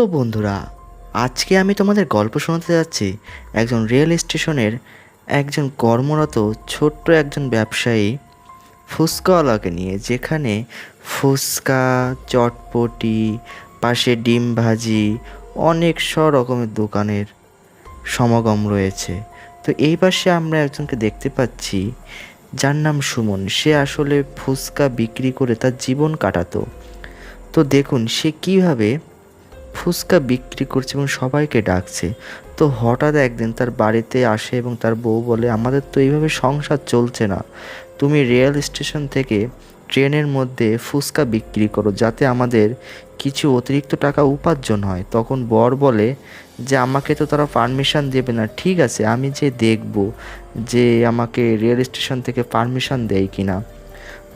তো বন্ধুরা, আজকে আমি তোমাদের গল্প শোনাতে যাচ্ছি একজন রেল স্টেশনের একজন কর্মরত ছোট্ট একজন ব্যবসায়ী ফুচকাওয়ালাকে নিয়ে, যেখানে ফুচকা চটপটি, পাশে ডিম ভাজি, অনেক সব রকমের দোকানের সমাগম রয়েছে। তো এই পাশে আমরা একজনকে দেখতে পাচ্ছি, যার নাম সুমন। সে আসলে ফুচকা বিক্রি করে তার জীবন কাটাতো। তো দেখুন, সে কীভাবে ফুচকা বিক্রি করছে এবং সবাইকে ডাকছে। তো হঠাৎ একদিন তার বাড়িতে আসে এবং তার বউ বলে, আমাদের তো এইভাবে সংসার চলছে না। তুমি রেল স্টেশন থেকে ট্রেনের মধ্যে ফুচকা বিক্রি করো, যাতে আমাদের কিছু অতিরিক্ত টাকা উপার্জন হয়। তখন বর বলে, যে আমাকে তো তারা পারমিশন দেবে না। ঠিক আছে, আমি যে দেখব যে আমাকে রেল স্টেশন থেকে পারমিশন দেয় কিনা।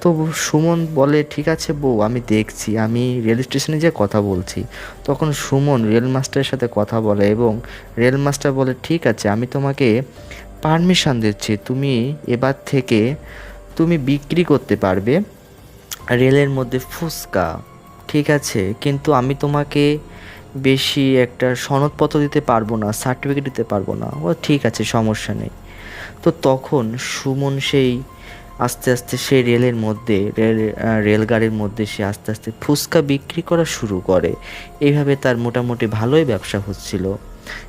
তো সুমন বলে, ঠিক আছে বউ, আমি দেখছি। আমি রেল স্টেশনে যে কথা বলছি। তখন সুমন রেল মাস্টারের সাথে কথা বলে এবং রেল মাস্টার বলে, ঠিক আছে, আমি তোমাকে পারমিশন দিচ্ছি। তুমি এবার থেকে তুমি বিক্রি করতে পারবে রেলের মধ্যে ফুচকা। ঠিক আছে, কিন্তু আমি তোমাকে বেশি একটা সনদপত্র দিতে পারব না, সার্টিফিকেট দিতে পারব না। ও, ঠিক আছে, সমস্যা নেই। তো তখন সুমন সেই আস্তে আস্তে সে রেলের মধ্যে, রেল রেলগাড়ির মধ্যে সে আস্তে আস্তে ফুচকা বিক্রি করা শুরু করে। এইভাবে তার মোটামুটি ভালোই ব্যবসা হচ্ছিল।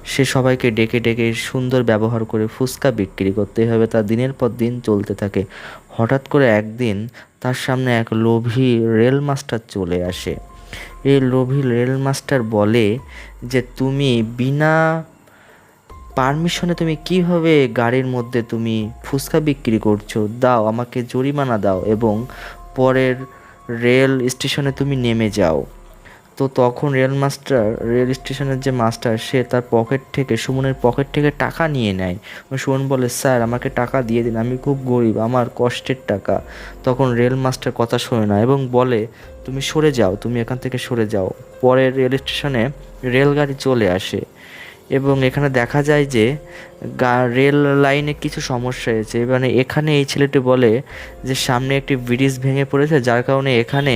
সে সবাইকে ডেকে ডেকে সুন্দর ব্যবহার করে ফুচকা বিক্রি করতে। এভাবে তার দিনের পর দিন চলতে থাকে। হঠাৎ করে একদিন তার সামনে এক লোভী রেল মাস্টার চলে আসে। এই লোভী রেল মাস্টার বলে যে, তুমি বিনা পারমিশনে তুমি কীভাবে গাড়ির মধ্যে তুমি ফুচকা বিক্রি করছ? দাও, আমাকে জরিমানা দাও এবং পরের রেল স্টেশনে তুমি নেমে যাও। তো তখন রেল মাস্টার, রেল স্টেশনের যে মাস্টার, সে তার পকেট থেকে, সুমনের পকেট থেকে টাকা নিয়ে নেয়। সুমন বলে, স্যার, আমাকে টাকা দিয়ে দিন, আমি খুব গরিব, আমার কষ্টের টাকা। তখন রেল মাস্টার কথা শোনে না এবং বলে, তুমি সরে যাও, তুমি এখান থেকে সরে যাও। পরের রেল স্টেশনে রেলগাড়ি চলে আসে। এবং এখানে দেখা যায় যে রেল লাইনে কিছু সমস্যা হয়েছে। মানে এখানে এই ছেলেটি বলে যে সামনে একটি ব্রিজ ভেঙে পড়েছে, যার কারণে এখানে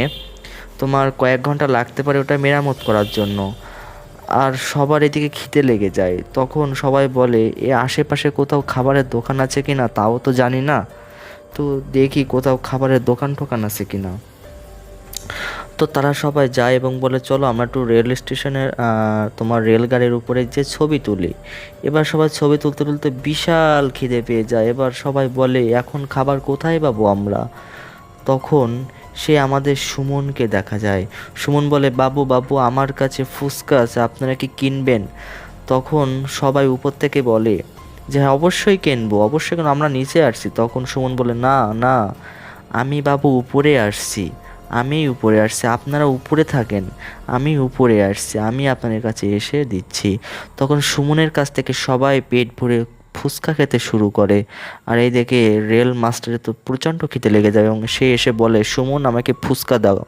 তোমার কয়েক ঘণ্টা লাগতে পারে ওটা মেরামত করার জন্য। আর সবার এদিকে খিদে লেগে যায়। তখন সবাই বলে, এ আশেপাশে কোথাও খাবারের দোকান আছে কি না তাও তো জানি না। তো দেখি কোথাও খাবারের দোকান টোকান আছে কি না তো তারা সবাই যায় এবং বলে, চলো আমরা একটু রেল স্টেশনের তোমার রেলগাড়ির উপরে যে ছবি তুলি। এবার সবাই ছবি তুলতে তুলতে বিশাল খিদে পেয়ে যায়। এবার সবাই বলে, এখন খাবার কোথায় পাবো আমরা? তখন সে আমাদের সুমনকে দেখা যায়। সুমন বলে, বাবু বাবু, আমার কাছে ফুচকা আছে, আপনারা কি কিনবেন? তখন সবাই উপর থেকে বলে, যে হ্যাঁ অবশ্যই কিনবো, অবশ্যই কেন আমরা নিচে আসছি। তখন সুমন বলে, না না, আমি বাবু উপরে আসছি। আমি উপরে আসছি, আপনারা উপরে থাকেন, আমি উপরে আসছি, আমি আপনাদের কাছে এসে দিচ্ছি। তখন সুমনের কাছ থেকে সবাই পেট ভরে ফুচকা খেতে শুরু করে। আর এই দেখে রেল মাস্টারের তো প্রচণ্ড খেতে লেগে যায় এবং সে এসে বলে, সুমন, আমাকে ফুচকা দাও।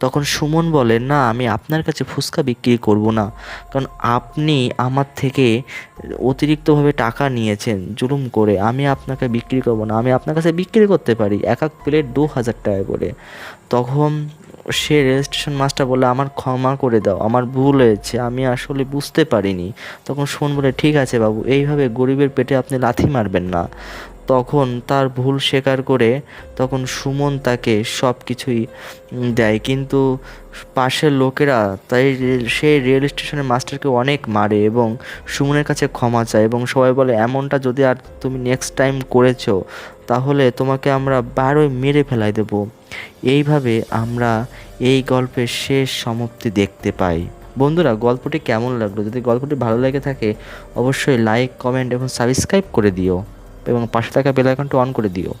তখন সুমন বলে, না, আমি আপনার কাছে ফুচকা বিক্রি করব না। কারণ আপনি আমার থেকে অতিরিক্তভাবে টাকা নিয়েছেন, জুলুম করে। আমি আপনাকে বিক্রি করব না। আমি আপনার কাছে বিক্রি করতে পারি, এক এক প্লেট দু হাজার টাকা করে। তখন সে রেল স্টেশন মাস্টার বলে, আমার ক্ষমা করে দাও, আমার ভুল হয়েছে, আমি আসলে বুঝতে পারিনি। তখন শোন বলে, ঠিক আছে বাবু, এইভাবে গরিবের পেটে আপনি লাথি মারবেন না। তখন তার ভুল স্বীকার করে তখন সুমন তাকে সব কিছুই দেয়। কিন্তু পাশের লোকেরা তাই সেই রেল স্টেশনের মাস্টারকে অনেক মারে এবং সুমনের কাছে ক্ষমা চায় এবং সবাই বলে, এমনটা যদি আর তুমি নেক্সট টাইম করেছ, তাহলে তোমাকে আমরা বারোই মেরে ফেলাই দেব। এইভাবে আমরা এই গল্পের শেষ সমাপ্তি দেখতে পাই। বন্ধুরা, গল্পটি কেমন লাগল? যদি গল্পটি ভালো লেগে থাকে, অবশ্যই লাইক কমেন্ট এবং সাবস্ক্রাইব করে দিও এবং পাশে থাকা বেলাইকনটি অন করে দিও।